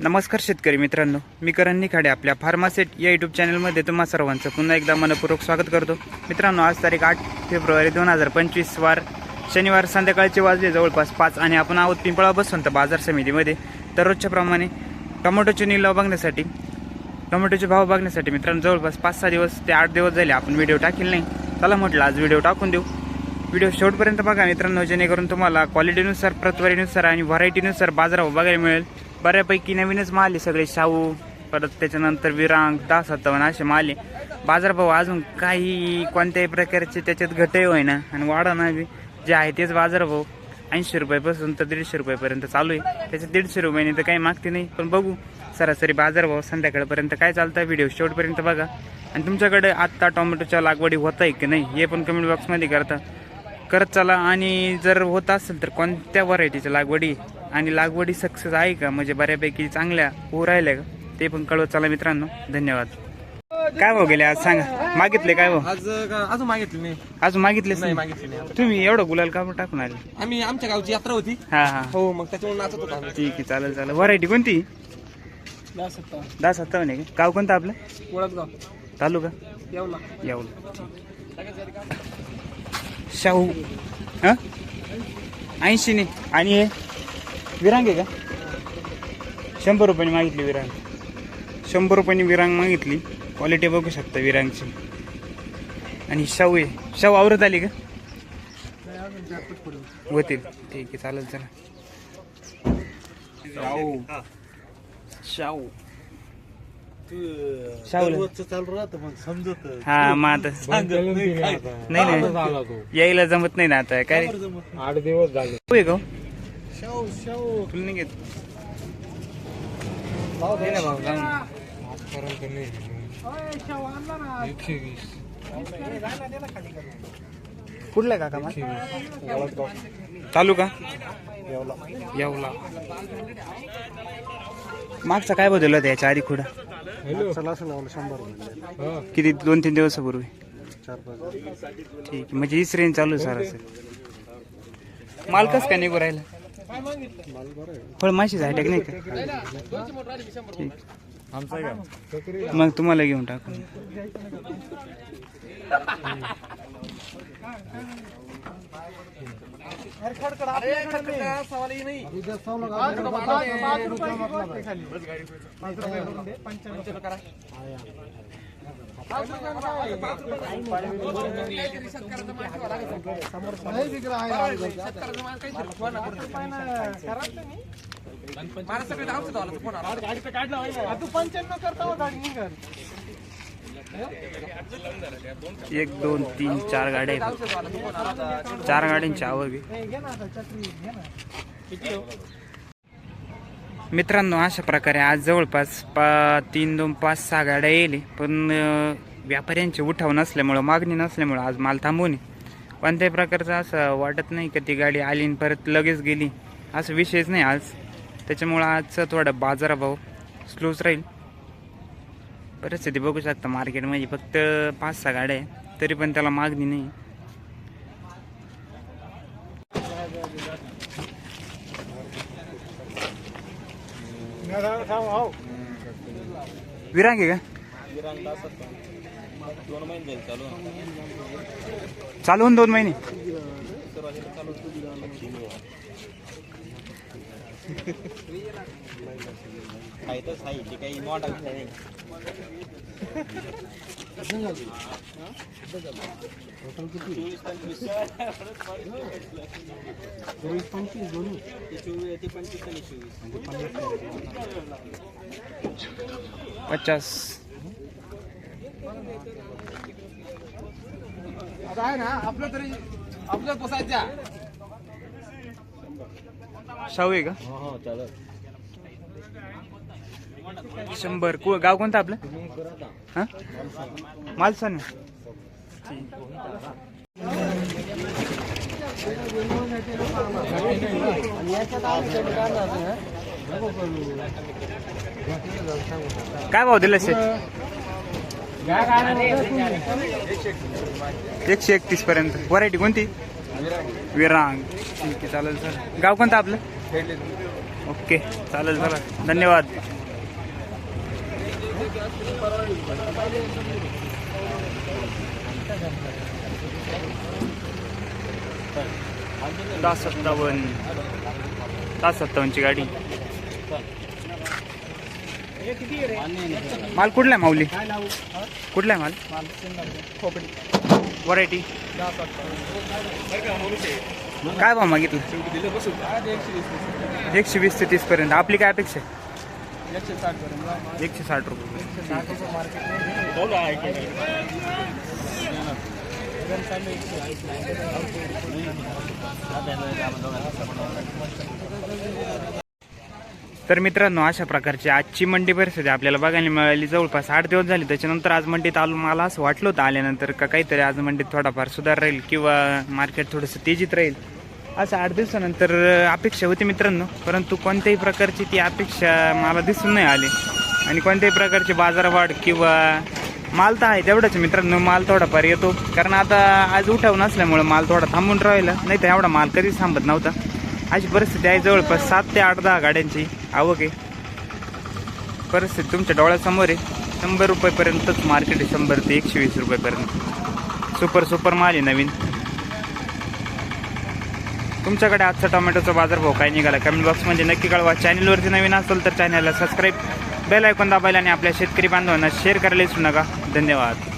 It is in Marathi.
नमस्कार शेतकरी मित्रांनो मी करण निखाडे आपल्या फार्मासेट या यूट्यूब चॅनलमध्ये तुम्हा सर्वांचं पुन्हा एकदा मनपूर्वक स्वागत करतो. मित्रांनो आज तारीख आठ फेब्रुवारी दोन हजार पंचवीस वार शनिवार संध्याकाळचे वाजले जवळपास पाच आणि आपण आहोत पिंपळा बसवंत बाजार समितीमध्ये. दररोजच्या प्रमाणे टोमॅटोचे निलाव बघण्यासाठी टोमॅटोचे भाव बघण्यासाठी मित्रांनो जवळपास पाच सहा दिवस ते आठ दिवस झाले आपण व्हिडिओ टाकेल नाही. चला म्हटलं आज व्हिडिओ टाकून देऊ. व्हिडिओ शेवटपर्यंत बघा मित्रांनो जेणेकरून तुम्हाला क्वालिटीनुसार प्रतवारीनुसार आणि व्हरायटीनुसार बाजारावर बघायला मिळेल. बऱ्यापैकी नवीनच माल आहे सगळे शाहू परत त्याच्यानंतर विरांग दास सत्तावन्न असे माल आहे. बाजारभाव अजून काही कोणत्याही प्रकारचे त्याच्यात घटही होईना आणि वाढा ना जे आहे तेच बाजारभाव. ऐंशी रुपयापासून तर दीडशे रुपयापर्यंत चालू आहे. त्याच्यात दीडशे रुपयाने तर काही मागते नाही पण बघू. सरासरी बाजारभाव संध्याकाळपर्यंत काय चालतं व्हिडिओ शेवटपर्यंत बघा. आणि तुमच्याकडे आत्ता टोमॅटोच्या लागवडी होत आहे की नाही हे पण कमेंट बॉक्समध्ये करता. करत चला आणि जर होत असेल तर कोणत्या व्हरायटीच्या लागवडी? आणि लागवडी सक्सेस आहे का? म्हणजे बऱ्यापैकी चांगल्या होऊ राहिल्या का? ते पण कळवत चला मित्रांनो. धन्यवाद. काय भाऊ गेले आज? सांगा. मागितले काय भाऊ आज अजून मागितली नाही. अजून मागितलेच नाही मागितली नाही. तुम्ही एवढं गुलाल का टाकून आले? आम्ही आमच्या गावची यात्रा होती. हा हा. हो मग त्याच्यामुळे नाचत होतो ठीक आहे चालेल चालेल. व्हरायटी कोणती? दहा सत्तावन्न आहे का? गाव कोणतं आपलं? ओळखगाव तालुका? येवला. यावलं. शाहू. हां? ऐंशी ने. आणि हे विरांग आहे का? शंभर रुपयाने मागितली विरांग. शंभर रुपयाने विरांग मागितली. क्वालिटी बघू शकता विरांगची. आणि शाहू आहे. शाहू आवरत आली का? होतील ठीक आहे चालेल चला. शाहू. शाहू. शाहूला. चालू राहतं मग समजत. हा मग आता नाही नाही यायला जमत नाही ना आता. काय रे? आठ दिवस झाले. होय का हो? शाहू शाहू. तुला नाही घेत. दे ना भाऊ, जाऊ ना. आजपर्यंत नाही. एकशे वीस. कुठला काका मग तालुका? येवला. मागचा काय बदल होता याच्या आधी खुडा चला शंभर किती दोन तीन दिवसापूर्वी? ठीक आहे म्हणजे हीच रेंज चालू आहे सरासरी माल कस काय निघू राहिला? आहे. फळ माशीच अटॅक नाही का? ठीक. आमचा मग तुम्हाला घेऊन टाकू. समोर एक दोन तीन चार गाड्या आहेत. चार गाड्यांची आवक मित्रांनो अशा प्रकारे आज जवळपास पा तीन दोन पाच सहा गाड्या येईल पण व्यापाऱ्यांची उठाव नसल्यामुळं मागणी नसल्यामुळं आज माल थांबवून कोणत्याही प्रकारचं असं वाटत नाही का ती गाडी आली आणि परत लगेच गेली. असं विषयच नाही आज. त्याच्यामुळं आजचा थोडा बाजाराभाव स्लोच राहील. परिस्थिती बघू शकता मार्केटमध्ये फक्त पाच सहा गाड्या आहे तरी पण त्याला मागणी नाही. विरांग आहे का? चालू होऊन दोन महिने. चोवीस पंचवीस दोन्ही पचास. आता आहे ना आपलं तरी आपलं पोसायच्या शाहू आहे का? हो चालत शंभर. कु- गाव कोणतं आपलं? हा? मालसाने काय भाव दिला शेत एकशे एकतीस पर्यंत. व्हरायटी कोणती? विरांग. ठीक आहे चालेल सर गाव कोणतं आपलं? ओके चालेल चला. धन्यवाद. दहा सत्तावन्न. दहा सत्तावन्नची गाडी. माल कुठला आहे माऊली? कुठला आहे माल? व्हरायटी काय भाव मागितलं? एकशे वीस ते तीस पर्यंत. आपली काय अपेक्षा आहे? एकशे साठ रुपये. तर मित्रांनो अशा प्रकारची आजची मंडी परिस्थिती आपल्याला बघायला मिळाली. जवळपास आठ दिवस झाले. त्याच्यानंतर आज मंडीत आलो. मला असं वाटलं होतं आल्यानंतर का काहीतरी आज मंडीत थोडाफार सुधार राहील किंवा मार्केट थोडंसं तेजीत राहील. असं आठ दिवसानंतर अपेक्षा होती मित्रांनो. परंतु कोणत्याही प्रकारची ती अपेक्षा मला दिसून नाही आली. आणि कोणत्याही प्रकारची बाजारवाढ किंवा माल तर आहे तेवढाच मित्रांनो. माल थोडाफार येतो. कारण आता आज उठाव नसल्यामुळं माल थोडा थांबून राहिला. नाही तर एवढा माल कधीच थांबत नव्हता. अशी परिस्थिती आहे जवळपास सात ते आठ दहा गाड्यांची. आवक आहे. परिस्थिती तुमच्या डोळ्यासमोर आहे. शंभर रुपयेपर्यंतच मार्केट आहे. शंभर ते एकशे वीस रुपयेपर्यंत. सुपर सुपर माल आहे नवीन. तुमच्याकडे आजचा टोमॅटोचा बाजारभाव काय निघाला? कमेंट बॉक्समध्ये नक्की कळवा. चॅनलवरती नवीन असेल तर चॅनलला सबस्क्राईब बेल ऐकून दाबायला आणि आपल्या शेतकरी बांधवांना शेअर करायला विसरू नका. धन्यवाद.